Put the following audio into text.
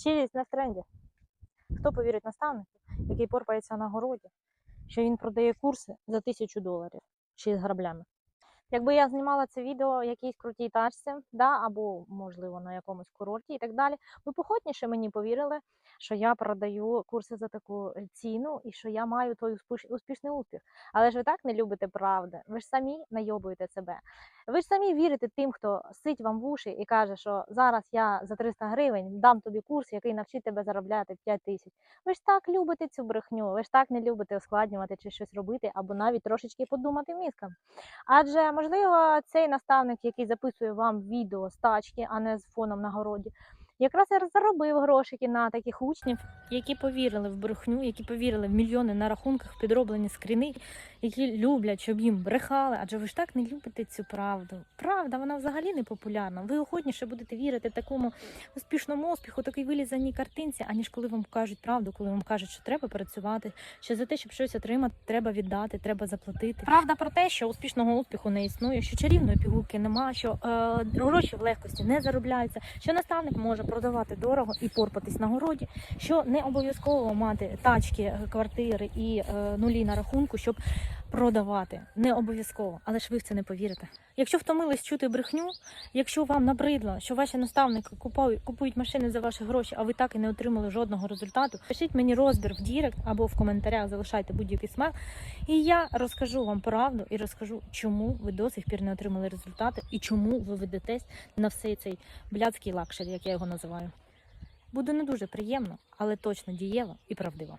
Щирість не в тренді. Хто повірить наставнику, який порпається на городі, що він продає курси за тисячу доларів чи з граблями? Якби я знімала це відео в якійсь крутій тачці, да, або, можливо, на якомусь курорті і так далі, ви б охотніше мені повірили, що я продаю курси за таку е, ціну і що я маю той успіш- успішний успіх. Але ж ви так не любите правди. Ви ж самі найобуєте себе. Ви ж самі вірите тим, хто сить вам в уші і каже, що зараз я за 300 гривень дам тобі курс, який навчить тебе заробляти 5 тисяч. Ви ж так любите цю брехню, ви ж так не любите ускладнювати чи щось робити, або навіть трошечки подумати мізком. Адже можливо цей наставник, який записує вам відео з тачки, а не з фоном на городі, якраз і заробив грошики на таких учнів, які повірили в брехню, які повірили в мільйони на рахунках, підроблені скріни, які люблять, щоб їм брехали. Адже ви ж так не любите цю правду. Правда, вона взагалі не популярна. Ви охотніше будете вірити такому успішному успіху, такій вилізаній картинці, аніж коли вам кажуть правду, коли вам кажуть, що треба працювати, що за те, щоб щось отримати, треба віддати, треба заплатити. Правда про те, що успішного успіху не існує, що чарівної пігулки нема, що е, гроші в легкості не заробляються, що наставник може продавати дорого і порпатись на городі, що не обов'язково мати тачки, квартири і е, нулі на рахунку, щоб продавати. Не обов'язково, але ж ви в це не повірите. Якщо втомились чути брехню, якщо вам набридло, що ваші наставники купують, машини за ваші гроші, а ви так і не отримали жодного результату, пишіть мені розбір в Дірект або в коментарях, залишайте будь-який смак, і я розкажу вам правду і розкажу, чому ви до сих пір не отримали результати і чому ви ведетесь на всей цей блядський лакшері, як я його називаю. Буде не дуже приємно, але точно дієво і правдиво.